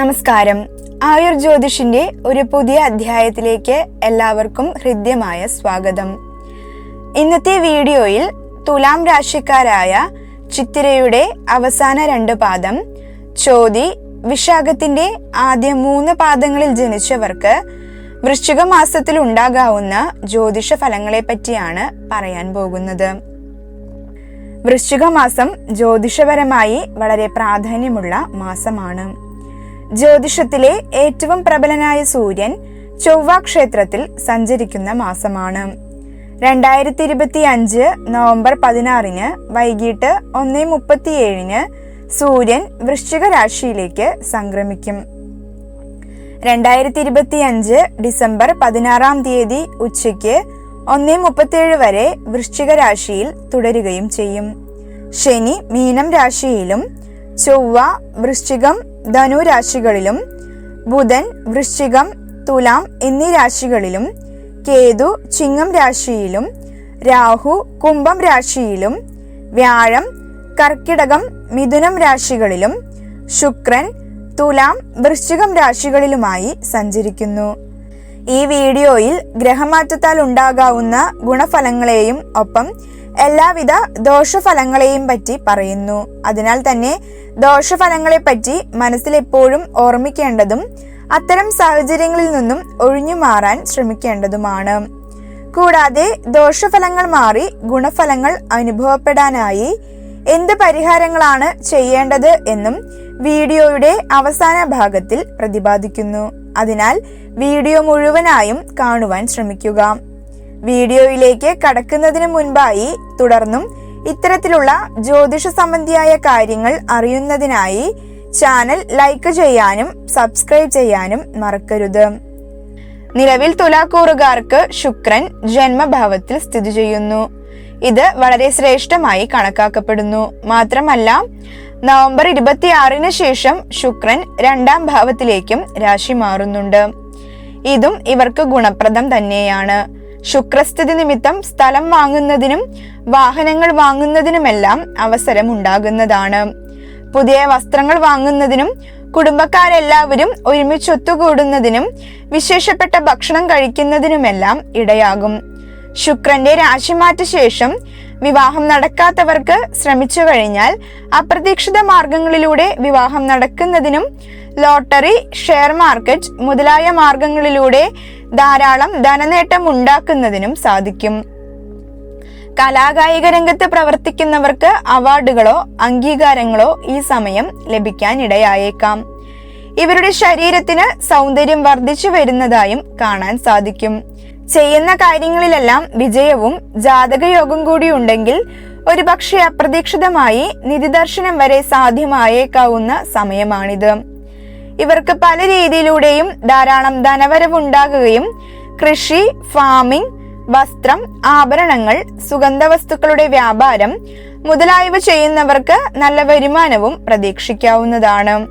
നമസ്കാരം. ആയുർ ജ്യോതിഷിന്റെ ഒരു പുതിയ അധ്യായത്തിലേക്ക് എല്ലാവർക്കും ഹൃദ്യമായ സ്വാഗതം. ഇന്നത്തെ വീഡിയോയിൽ തുലാം രാശിക്കാരായ ചിത്തിരയുടെ അവസാന രണ്ട് പാദം ചോതി വിശാഖത്തിന്റെ ആദ്യ മൂന്ന് പാദങ്ങളിൽ ജനിച്ചവർക്ക് വൃശ്ചിക മാസത്തിൽ ഉണ്ടാകാവുന്ന ജ്യോതിഷ ഫലങ്ങളെ പറ്റിയാണ് പറയാൻ പോകുന്നത്. വൃശ്ചിക മാസം ജ്യോതിഷപരമായി വളരെ പ്രാധാന്യമുള്ള മാസമാണ്. ജ്യോതിഷത്തിലെ ഏറ്റവും പ്രബലനായ സൂര്യൻ ചൊവ്വ ക്ഷേത്രത്തിൽ സഞ്ചരിക്കുന്ന മാസമാണ്. രണ്ടായിരത്തി ഇരുപത്തി അഞ്ച് നവംബർ പതിനാറിന് വൈകിട്ട് ഒന്ന് മുപ്പത്തിയേഴിന് സൂര്യൻ വൃശ്ചിക രാശിയിലേക്ക് സംക്രമിക്കും. രണ്ടായിരത്തി ഇരുപത്തി അഞ്ച് ഡിസംബർ പതിനാറാം തീയതി ഉച്ചയ്ക്ക് ഒന്ന് മുപ്പത്തിയേഴ് വരെ വൃശ്ചിക രാശിയിൽ തുടരുകയും ചെയ്യും. ശനി മീനം രാശിയിലും ചൊവ്വ വൃശ്ചികം ധനു രാശികളിലും ബുധൻ വൃശ്ചികം തുലാം എന്നീ രാശികളിലും കേതു ചിങ്ങം രാശിയിലും രാഹു കുംഭം രാശിയിലും വ്യാഴം കർക്കിടകം മിഥുനം രാശികളിലും ശുക്രൻ തുലാം വൃശ്ചികം രാശികളിലുമായി സഞ്ചരിക്കുന്നു. ഈ വീഡിയോയിൽ ഗ്രഹമാറ്റത്താൽ ഉണ്ടാകാവുന്ന ഗുണഫലങ്ങളെയും ഒപ്പം എല്ലാവിധ ദോഷഫലങ്ങളെയും പറ്റി പറയുന്നു. അതിനാൽ തന്നെ ദോഷഫലങ്ങളെപ്പറ്റി മനസ്സിൽ എപ്പോഴും ഓർമ്മിക്കേണ്ടതും അത്തരം സാഹചര്യങ്ങളിൽ നിന്നും ഒഴിഞ്ഞു മാറാൻ ശ്രമിക്കേണ്ടതുമാണ്. കൂടാതെ ദോഷഫലങ്ങൾ മാറി ഗുണഫലങ്ങൾ അനുഭവപ്പെടാനായി എന്ത് പരിഹാരങ്ങളാണ് ചെയ്യേണ്ടത് എന്നും വീഡിയോയുടെ അവസാന ഭാഗത്തിൽ പ്രതിപാദിക്കുന്നു. അതിനാൽ വീഡിയോ മുഴുവനായും കാണുവാൻ ശ്രമിക്കുക. വീഡിയോയിലേക്ക് കടക്കുന്നതിന് മുൻപായി തുടർന്നും ഇത്തരത്തിലുള്ള ജ്യോതിഷ സംബന്ധിയായ കാര്യങ്ങൾ അറിയുന്നതിനായി ചാനൽ ലൈക്ക് ചെയ്യാനും സബ്സ്ക്രൈബ് ചെയ്യാനും മറക്കരുത്. നിലവിൽ തുലാക്കൂറുകാർക്ക് ശുക്രൻ ജന്മഭാവത്തിൽ സ്ഥിതി ചെയ്യുന്നു. ഇത് വളരെ ശ്രേഷ്ഠമായി കണക്കാക്കപ്പെടുന്നു. മാത്രമല്ല നവംബർ ഇരുപത്തിയാറിന് ശേഷം ശുക്രൻ രണ്ടാം ഭാവത്തിലേക്കും രാശി മാറുന്നുണ്ട്. ഇതും ഇവർക്ക് ഗുണപ്രദം തന്നെയാണ്. ശുക്രസ്ഥിതി നിമിത്തം സ്ഥലം വാങ്ങുന്നതിനും വാഹനങ്ങൾ വാങ്ങുന്നതിനുമെല്ലാം അവസരം ഉണ്ടാകുന്നതാണ് പുതിയ വസ്ത്രങ്ങൾ വാങ്ങുന്നതിനും കുടുംബക്കാരെല്ലാവരും ഒരുമിച്ച് ഒത്തുകൂടുന്നതിനും വിശേഷപ്പെട്ട ഭക്ഷണം കഴിക്കുന്നതിനുമെല്ലാം ഇടയാകും. ശുക്രന്റെ രാശിമാറ്റ ശേഷം വിവാഹം നടക്കാത്തവർക്ക് ശ്രമിച്ചു കഴിഞ്ഞാൽ അപ്രതീക്ഷിത മാർഗങ്ങളിലൂടെ വിവാഹം നടക്കുന്നതിനും ലോട്ടറി ഷെയർ മാർക്കറ്റ് മുതലായ മാർഗങ്ങളിലൂടെ ധാരാളം ധനനേട്ടം ഉണ്ടാക്കുന്നതിനും സാധിക്കും. കലാകായിക രംഗത്ത് പ്രവർത്തിക്കുന്നവർക്ക് അവാർഡുകളോ അംഗീകാരങ്ങളോ ഈ സമയം ലഭിക്കാൻ ഇടയായേക്കാം ഇവരുടെ ശരീരത്തിന് സൗന്ദര്യം വർദ്ധിച്ചു വരുന്നതായും കാണാൻ സാധിക്കും. ചെയ്യുന്ന കാര്യങ്ങളിലെല്ലാം വിജയവും ജാതകയോഗം കൂടി ഉണ്ടെങ്കിൽ ഒരുപക്ഷെ അപ്രതീക്ഷിതമായി നിധിദർശനം വരെ സാധ്യമായേക്കാവുന്ന സമയമാണിത്. ഇവർക്ക് പല രീതിയിലൂടെയും ധാരാളം ധനവരവുണ്ടാകുകയും കൃഷി ഫാമിംഗ് വസ്ത്രം ആഭരണങ്ങൾ സുഗന്ധവസ്തുക്കളുടെ വ്യാപാരം മുതലായവ ചെയ്യുന്നവർക്ക് നല്ല വരുമാനവും പ്രതീക്ഷിക്കാവുന്നതാണ്.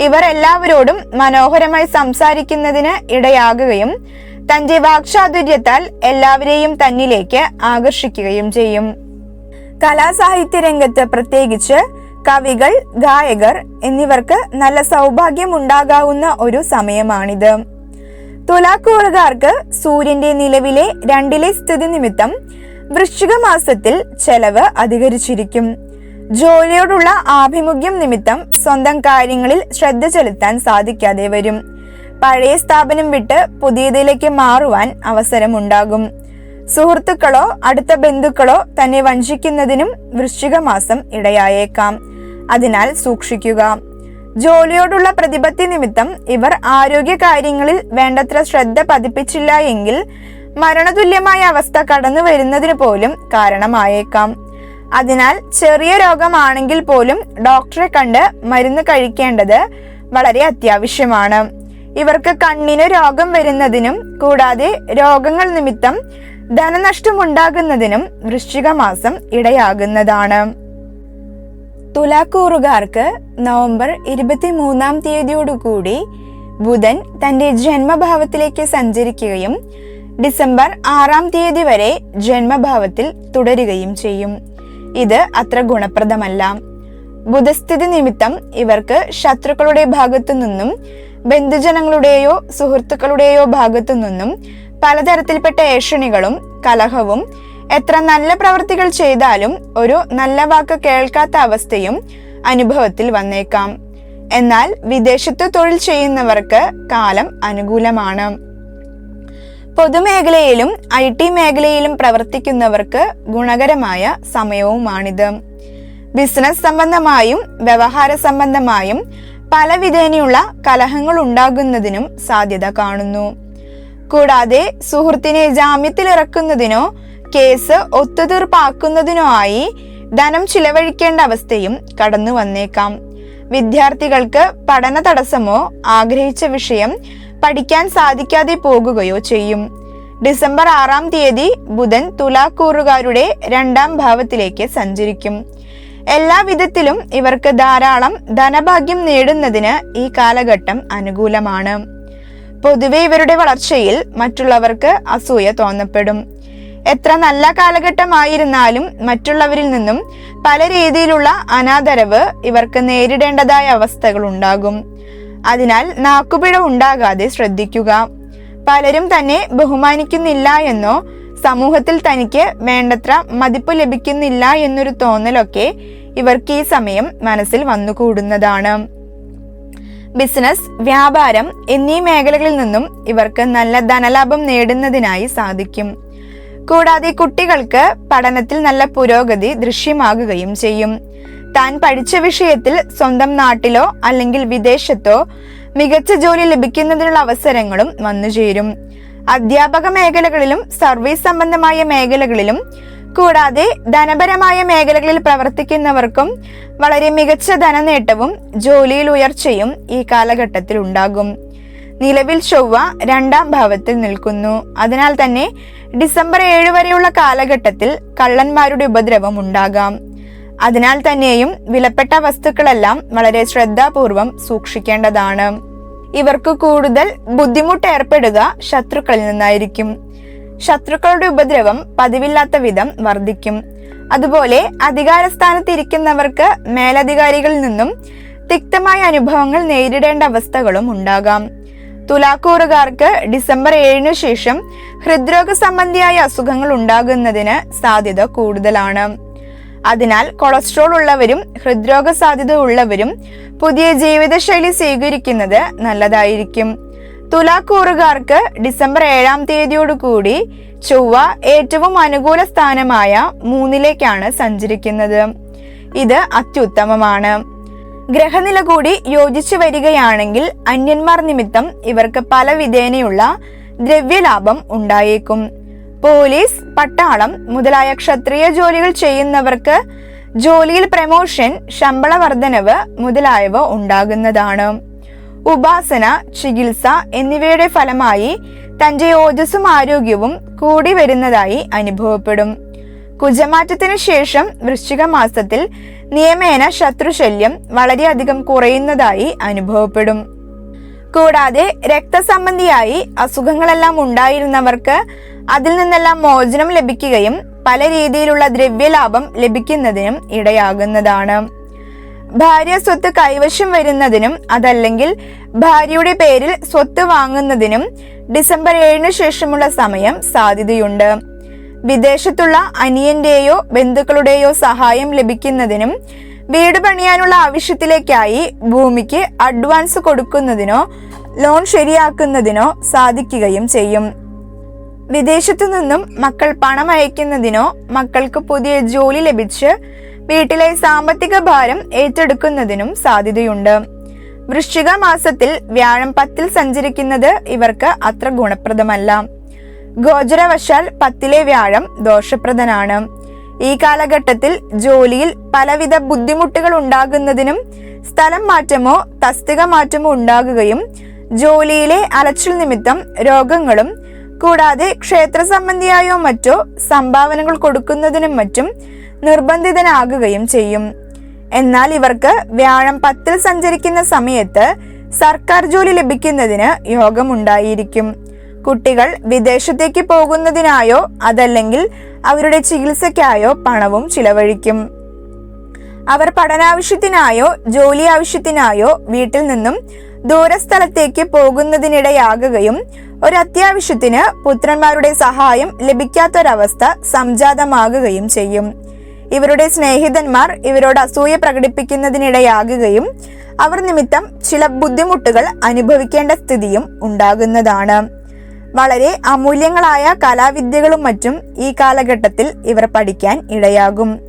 ഇവർ എല്ലാവരോടും മനോഹരമായി സംസാരിക്കുന്നതിന് ഇടയാകുകയും തന്റെ വാക്ചാതുര്യത്താൽ എല്ലാവരെയും തന്നിലേക്ക് ആകർഷിക്കുകയും ചെയ്യും. കലാസാഹിത്യ രംഗത്ത് പ്രത്യേകിച്ച് കവികൾ ഗായകർ എന്നിവർക്ക് നല്ല സൗഭാഗ്യം ഉണ്ടാകാവുന്ന ഒരു സമയമാണിത്. തുലാക്കൂറുകാർക്ക് സൂര്യന്റെ നിലവിലെ രണ്ടിലെ സ്ഥിതി നിമിത്തം വൃശ്ചിക മാസത്തിൽ ചെലവ് അധികരിച്ചിരിക്കും. ജോലിയോടുള്ള ആഭിമുഖ്യം നിമിത്തം സ്വന്തം കാര്യങ്ങളിൽ ശ്രദ്ധ ചെലുത്താൻ സാധിക്കാതെ വരും. പഴയ സ്ഥാപനം വിട്ട് പുതിയതിലേക്ക് മാറുവാൻ അവസരമുണ്ടാകും. സുഹൃത്തുക്കളോ അടുത്ത ബന്ധുക്കളോ തന്നെ വഞ്ചിക്കുന്നതിനും വൃശ്ചിക മാസം ഇടയായേക്കാം. അതിനാൽ സൂക്ഷിക്കുക. ജോലിയോടുള്ള പ്രതിപത്തി നിമിത്തം ഇവർ ആരോഗ്യ കാര്യങ്ങളിൽ വേണ്ടത്ര ശ്രദ്ധ പതിപ്പിച്ചില്ല എങ്കിൽ മരണതുല്യമായ അവസ്ഥ കടന്നു വരുന്നതിന് പോലും കാരണമായേക്കാം. അതിനാൽ ചെറിയ രോഗമാണെങ്കിൽ പോലും ഡോക്ടറെ കണ്ട് മരുന്ന് കഴിക്കേണ്ടത് വളരെ അത്യാവശ്യമാണ്. ഇവർക്ക് കണ്ണിന് രോഗം വരുന്നതിനും കൂടാതെ രോഗങ്ങൾ നിമിത്തം ധനനഷ്ടമുണ്ടാകുന്നതിനും വൃശ്ചിക മാസം ഇടയാകുന്നതാണ്. തുലാക്കൂറുകാർക്ക് നവംബർ ഇരുപത്തിമൂന്നാം തീയതിയോടുകൂടി ബുധൻ തന്റെ ജന്മഭാവത്തിലേക്ക് സഞ്ചരിക്കുകയും ഡിസംബർ ആറാം തീയതി വരെ ജന്മഭാവത്തിൽ തുടരുകയും ചെയ്യും. ഇത് അത്ര ഗുണപ്രദമല്ല. ബുധസ്ഥിതി നിമിത്തം ഇവർക്ക് ശത്രുക്കളുടെ ഭാഗത്തു നിന്നും ബന്ധുജനങ്ങളുടെയോ സുഹൃത്തുക്കളുടെയോ ഭാഗത്തു നിന്നും പലതരത്തിൽപ്പെട്ട ഏഷണികളും കലഹവും എത്ര നല്ല പ്രവൃത്തികൾ ചെയ്താലും ഒരു നല്ല വാക്ക് കേൾക്കാത്ത അവസ്ഥയും അനുഭവത്തിൽ വന്നേക്കാം. എന്നാൽ വിദേശത്ത് തൊഴിൽ ചെയ്യുന്നവർക്ക് കാലം അനുകൂലമാണ്. പൊതുമേഖലയിലും ഐ ടി മേഖലയിലും പ്രവർത്തിക്കുന്നവർക്ക് ഗുണകരമായ സമയവുമാണിത്. ബിസിനസ് സംബന്ധമായും വ്യവഹാര സംബന്ധമായും പല വിധേനയുള്ള കലഹങ്ങൾ ഉണ്ടാകുന്നതിനും സാധ്യത കാണുന്നു. കൂടാതെ സുഹൃത്തിനെ ജാമ്യത്തിലിറക്കുന്നതിനോ കേസ് ഒത്തുതീർപ്പാക്കുന്നതിനോ ആയി ധനം ചിലവഴിക്കേണ്ട അവസ്ഥയും കടന്നു വന്നേക്കാം. വിദ്യാർത്ഥികൾക്ക് പഠന തടസ്സമോ ആഗ്രഹിച്ച വിഷയം പഠിക്കാൻ സാധിക്കാതെ പോകുകയോ ചെയ്യും. ഡിസംബർ ആറാം തീയതി ബുധൻ തുലാക്കൂറുകാരുടെ രണ്ടാം ഭാവത്തിലേക്ക് സഞ്ചരിക്കും. എല്ലാ വിധത്തിലും ഇവർക്ക് ധാരാളം ധനഭാഗ്യം നേടുന്നതിന് ഈ കാലഘട്ടം അനുകൂലമാണ്. പൊതുവെ ഇവരുടെ വളർച്ചയിൽ മറ്റുള്ളവർക്ക് അസൂയ തോന്നപ്പെടും. എത്ര നല്ല കാലഘട്ടമായിരുന്നാലും മറ്റുള്ളവരിൽ നിന്നും പല രീതിയിലുള്ള അനാദരവ് ഇവർക്ക് നേരിടേണ്ടതായ അവസ്ഥകൾ ഉണ്ടാകും. അതിനാൽ നാക്കുപിഴ ഉണ്ടാകാതെ ശ്രദ്ധിക്കുക. പലരും തന്നെ ബഹുമാനിക്കുന്നില്ല എന്നോ സമൂഹത്തിൽ തനിക്ക് വേണ്ടത്ര മതിപ്പ് ലഭിക്കുന്നില്ല എന്നൊരു തോന്നലൊക്കെ ഇവർക്ക് ഈ സമയം മനസ്സിൽ വന്നുകൂടുന്നതാണ്. ബിസിനസ് വ്യാപാരം എന്നീ മേഖലകളിൽ നിന്നും ഇവർക്ക് നല്ല ധനലാഭം നേടുന്നതിനായി സാധിക്കും. കൂടാതെ കുട്ടികൾക്ക് പഠനത്തിൽ നല്ല പുരോഗതി ദൃശ്യമാകുകയും ചെയ്യും. താൻ പഠിച്ച വിഷയത്തിൽ സ്വന്തം നാട്ടിലോ അല്ലെങ്കിൽ വിദേശത്തോ മികച്ച ജോലി ലഭിക്കുന്നതിനുള്ള അവസരങ്ങളും വന്നുചേരും. അധ്യാപക മേഖലകളിലും സർവീസ് സംബന്ധമായ മേഖലകളിലും കൂടാതെ ധനപരമായ മേഖലകളിൽ പ്രവർത്തിക്കുന്നവർക്കും വളരെ മികച്ച ധനനേട്ടവും ജോലിയിൽ ഉയർച്ചയും ഈ കാലഘട്ടത്തിൽ ഉണ്ടാകും. നിലവിൽ ചൊവ്വ രണ്ടാം ഭാവത്തിൽ നിൽക്കുന്നു. അതിനാൽ തന്നെ ഡിസംബർ ഏഴ് വരെയുള്ള കാലഘട്ടത്തിൽ കള്ളന്മാരുടെ ഉപദ്രവം ഉണ്ടാകാം. അതിനാൽ തന്നെയും വിലപ്പെട്ട വസ്തുക്കളെല്ലാം വളരെ ശ്രദ്ധാപൂർവം സൂക്ഷിക്കേണ്ടതാണ്. ഇവർക്ക് കൂടുതൽ ബുദ്ധിമുട്ട് ഏർപ്പെടുക ശത്രുക്കളിൽ നിന്നായിരിക്കും. ശത്രുക്കളുടെ ഉപദ്രവം പതിവില്ലാത്ത വിധം വർദ്ധിക്കും. അതുപോലെ അധികാരസ്ഥാനത്ത് ഇരിക്കുന്നവർക്ക് മേലധികാരികളിൽ നിന്നും തിക്തമായ അനുഭവങ്ങൾ നേരിടേണ്ട അവസ്ഥകളും ഉണ്ടാകാം. തുലാക്കൂറുകാർക്ക് ഡിസംബർ ഏഴിനു ശേഷം ഹൃദ്രോഗ സംബന്ധിയായ അസുഖങ്ങൾ ഉണ്ടാകുന്നതിന് സാധ്യത കൂടുതലാണ്. അതിനാൽ കൊളസ്ട്രോൾ ഉള്ളവരും ഹൃദ്രോഗ സാധ്യത ഉള്ളവരും പുതിയ ജീവിതശൈലി സ്വീകരിക്കുന്നത് നല്ലതായിരിക്കും. തുലാക്കൂറുകാർക്ക് ഡിസംബർ ഏഴാം തീയതിയോടുകൂടി ചൊവ്വ ഏറ്റവും അനുകൂല സ്ഥാനമായ മൂന്നിലേക്കാണ് സഞ്ചരിക്കുന്നത്. ഇത് അത്യുത്തമമാണ്. ഗ്രഹനില കൂടി യോജിച്ചു വരികയാണെങ്കിൽ അന്യന്മാർ നിമിത്തം ഇവർക്ക് പല വിധേനയുള്ള ദ്രവ്യലാഭം ഉണ്ടായേക്കും. പോലീസ് പട്ടാളം മുതലായ ക്ഷത്രിയ ജോലികൾ ചെയ്യുന്നവർക്ക് ജോലിയിൽ പ്രമോഷൻ ശമ്പള വർധനവ് മുതലായവ ഉണ്ടാകുന്നതാണ്. ഉപാസന ചികിത്സ എന്നിവയുടെ ഫലമായി തന്റെ ഓജസ്സും ആരോഗ്യവും കൂടി വരുന്നതായി അനുഭവപ്പെടും. കുജമാറ്റത്തിന് ശേഷം വൃശ്ചിക മാസത്തിൽ നിയമേന ശത്രുശല്യം വളരെയധികം കുറയുന്നതായി അനുഭവപ്പെടും. കൂടാതെ രക്തസംബന്ധിയായി അസുഖങ്ങളെല്ലാം ഉണ്ടായിരുന്നവർക്ക് അതിൽ നിന്നെല്ലാം മോചനം ലഭിക്കുകയും പല രീതിയിലുള്ള ദ്രവ്യലാഭം ലഭിക്കുന്നതിനും ഇടയാകുന്നതാണ്. ഭാര്യ സ്വത്ത് കൈവശം വരുന്നതിനും അതല്ലെങ്കിൽ ഭാര്യയുടെ പേരിൽ സ്വത്ത് വാങ്ങുന്നതിനും ഡിസംബർ ഏഴിന് ശേഷമുള്ള സമയം സാധ്യതയുണ്ട്. വിദേശത്തുള്ള അനിയന്റെയോ ബന്ധുക്കളുടെയോ സഹായം ലഭിക്കുന്നതിനും വീട് പണിയാനുള്ള ആവശ്യത്തിലേക്കായി ഭൂമിക്ക് അഡ്വാൻസ് കൊടുക്കുന്നതിനോ ലോൺ ശരിയാക്കുന്നതിനോ സാധിക്കുകയും ചെയ്യും. വിദേശത്തു നിന്നും മക്കൾ പണം അയക്കുന്നതിനോ മക്കൾക്ക് പുതിയ ജോലി ലഭിച്ച് വീട്ടിലെ സാമ്പത്തിക ഭാരം ഏറ്റെടുക്കുന്നതിനും സാധ്യതയുണ്ട്. വൃശ്ചിക മാസത്തിൽ വ്യാഴം പത്തിൽ സഞ്ചരിക്കുന്നത് ഇവർക്ക് അത്ര ഗുണപ്രദമല്ല. ഗോചരവശാൽ പത്തിലെ വ്യാഴം ദോഷപ്രദനാണ്. ഈ കാലഘട്ടത്തിൽ ജോലിയിൽ പലവിധ ബുദ്ധിമുട്ടുകൾ ഉണ്ടാകുന്നതിനും സ്ഥലം മാറ്റമോ തസ്തിക മാറ്റമോ ഉണ്ടാകുകയും ജോലിയിലെ അലച്ചിൽ നിമിത്തം രോഗങ്ങളും കൂടാതെ ക്ഷേത്ര സംബന്ധിയായോ മറ്റോ സംഭാവനകൾ കൊടുക്കുന്നതിനും മറ്റും നിർബന്ധിതനാകുകയും ചെയ്യും. എന്നാൽ ഇവർക്ക് വ്യാഴം പത്തിൽ സഞ്ചരിക്കുന്ന സമയത്ത് സർക്കാർ ജോലി ലഭിക്കുന്നതിന് യോഗമുണ്ടായിരിക്കും. കുട്ടികൾ വിദേശത്തേക്ക് പോകുന്നതിനായോ അതല്ലെങ്കിൽ അവരുടെ ചികിത്സയ്ക്കായോ പണവും ചിലവഴിക്കും. അവർ പഠനാവശ്യത്തിനായോ ജോലി ആവശ്യത്തിനായോ വീട്ടിൽ നിന്നും ദൂരസ്ഥലത്തേക്ക് പോകുന്നതിനിടയാകുകയും ഒരു അത്യാവശ്യത്തിന് പുത്രന്മാരുടെ സഹായം ലഭിക്കാത്തൊരവസ്ഥ സംജാതമാകുകയും ചെയ്യും. ഇവരുടെ സ്നേഹിതന്മാർ ഇവരോട് അസൂയ പ്രകടിപ്പിക്കുന്നതിനിടയാകുകയും അവർ നിമിത്തം ചില ബുദ്ധിമുട്ടുകൾ അനുഭവിക്കേണ്ട സ്ഥിതിയും ഉണ്ടാകുന്നതാണ്. വളരെ അമൂല്യങ്ങളായ കലാവിദ്യകളും മറ്റും ഈ കാലഘട്ടത്തിൽ ഇവർ പഠിക്കാൻ ഇടയാകും.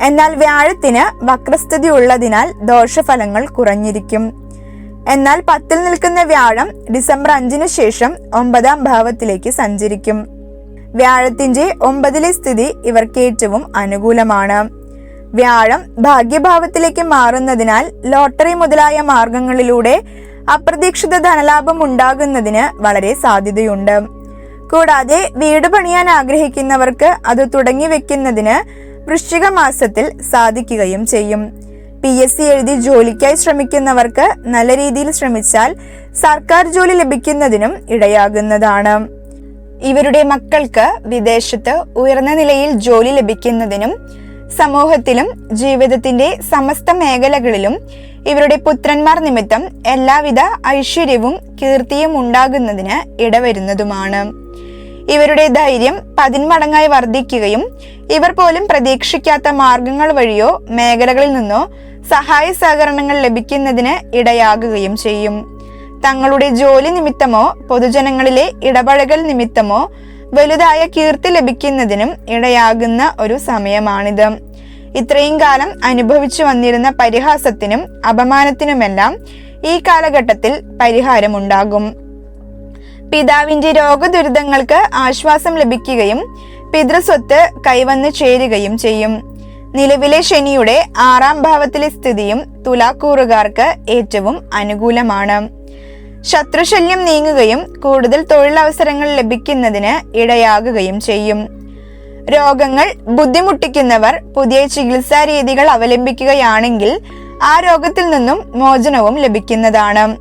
എന്നാൽ വ്യാഴത്തിന് വക്രസ്ഥിതി ഉള്ളതിനാൽ ദോഷഫലങ്ങൾ കുറഞ്ഞിരിക്കും. എന്നാൽ പത്തിൽ നിൽക്കുന്ന വ്യാഴം ഡിസംബർ അഞ്ചിന് ശേഷം ഒമ്പതാം ഭാവത്തിലേക്ക് സഞ്ചരിക്കും. വ്യാഴത്തിന്റെ ഒമ്പതിലെ സ്ഥിതി ഇവർക്ക് ഏറ്റവും അനുകൂലമാണ്. വ്യാഴം ഭാഗ്യഭാവത്തിലേക്ക് മാറുന്നതിനാൽ ലോട്ടറി മുതലായ മാർഗങ്ങളിലൂടെ അപ്രതീക്ഷിത ധനലാഭം ഉണ്ടാകുന്നതിന് വളരെ സാധ്യതയുണ്ട്. കൂടാതെ വീട് പണിയാൻ ആഗ്രഹിക്കുന്നവർക്ക് അത് തുടങ്ങി വെക്കുന്നതിന് വൃശ്ചിക മാസത്തിൽ സാധിക്കുകയും ചെയ്യും. പി എസ് സി എഴുതി ജോലിക്കായി ശ്രമിക്കുന്നവർക്ക് നല്ല രീതിയിൽ ശ്രമിച്ചാൽ സർക്കാർ ജോലി ലഭിക്കുന്നതിനും ഇടയാകുന്നതാണ്. ഇവരുടെ മക്കൾക്ക് വിദേശത്ത് ഉയർന്ന നിലയിൽ ജോലി ലഭിക്കുന്നതിനും സമൂഹത്തിലും ജീവിതത്തിന്റെ സമസ്ത മേഖലകളിലും ഇവരുടെ പുത്രന്മാർ നിമിത്തം എല്ലാവിധ ഐശ്വര്യവും കീർത്തിയും ഉണ്ടാകുന്നതിന് ഇടവരുന്നതുമാണ്. ഇവരുടെ ധൈര്യം പതിന്മടങ്ങായി വർദ്ധിക്കുകയും ഇവർ പോലും പ്രതീക്ഷിക്കാത്ത മാർഗങ്ങൾ വഴിയോ മേഖലകളിൽ നിന്നോ സഹായ സഹകരണങ്ങൾ ലഭിക്കുന്നതിന് ഇടയാകുകയും ചെയ്യും. തങ്ങളുടെ ജോലി നിമിത്തമോ പൊതുജനങ്ങളിലെ ഇടപഴകൽ നിമിത്തമോ വലുതായ കീർത്തി ലഭിക്കുന്നതിനും ഇടയാകുന്ന ഒരു സമയമാണിത്. ഇത്രയും കാലം അനുഭവിച്ചു വന്നിരുന്ന പരിഹാസത്തിനും അപമാനത്തിനുമെല്ലാം ഈ കാലഘട്ടത്തിൽ പരിഹാരമുണ്ടാകും. പിതാവിന്റെ രോഗദുരിതങ്ങൾക്ക് ആശ്വാസം ലഭിക്കുകയും പിതൃസ്വത്ത് കൈവന്നു ചേരുകയും ചെയ്യും. നിലവിലെ ശനിയുടെ ആറാം ഭാവത്തിലെ സ്ഥിതിയും തുലാക്കൂറുകാർക്ക് ഏറ്റവും അനുകൂലമാണ്. ശത്രുശല്യം നീങ്ങുകയും കൂടുതൽ തൊഴിലവസരങ്ങൾ ലഭിക്കുന്നതിന് ഇടയാകുകയും ചെയ്യും. രോഗങ്ങൾ ബുദ്ധിമുട്ടിക്കുന്നവർ പുതിയ ചികിത്സാ രീതികൾ അവലംബിക്കുകയാണെങ്കിൽ ആ രോഗത്തിൽ നിന്നും മോചനവും ലഭിക്കുന്നതാണ്.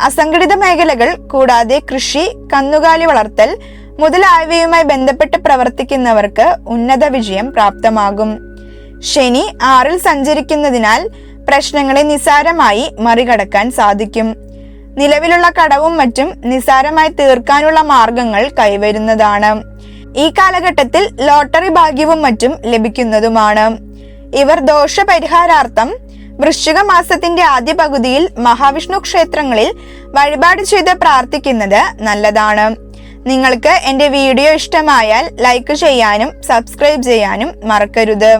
അസംഘടിത മേഖലകൾ കൂടാതെ കൃഷി കന്നുകാലി വളർത്തൽ മുതലായവയുമായി ബന്ധപ്പെട്ട് പ്രവർത്തിക്കുന്നവർക്ക് ഉന്നത വിജയം പ്രാപ്തമാകും. ശനി ആറിൽ സഞ്ചരിക്കുന്നതിനാൽ പ്രശ്നങ്ങളെ നിസാരമായി മറികടക്കാൻ സാധിക്കും. നിലവിലുള്ള കടവും മറ്റും നിസാരമായി തീർക്കാനുള്ള മാർഗങ്ങൾ കൈവരുന്നതാണ്. ഈ കാലഘട്ടത്തിൽ ലോട്ടറി ഭാഗ്യവും മറ്റും ലഭിക്കുന്നതുമാണ്. ഇവർ ദോഷപരിഹാരാർത്ഥം വൃശ്ചിക മാസത്തിന്റെ ആദ്യ പകുതിയിൽ മഹാവിഷ്ണു ക്ഷേത്രങ്ങളിൽ വഴിപാട് ചെയ്ത് പ്രാർത്ഥിക്കുന്നത് നല്ലതാണ്. നിങ്ങൾക്ക് എന്റെ വീഡിയോ ഇഷ്ടമായാൽ ലൈക്ക് ചെയ്യാനും സബ്സ്ക്രൈബ് ചെയ്യാനും മറക്കരുത്.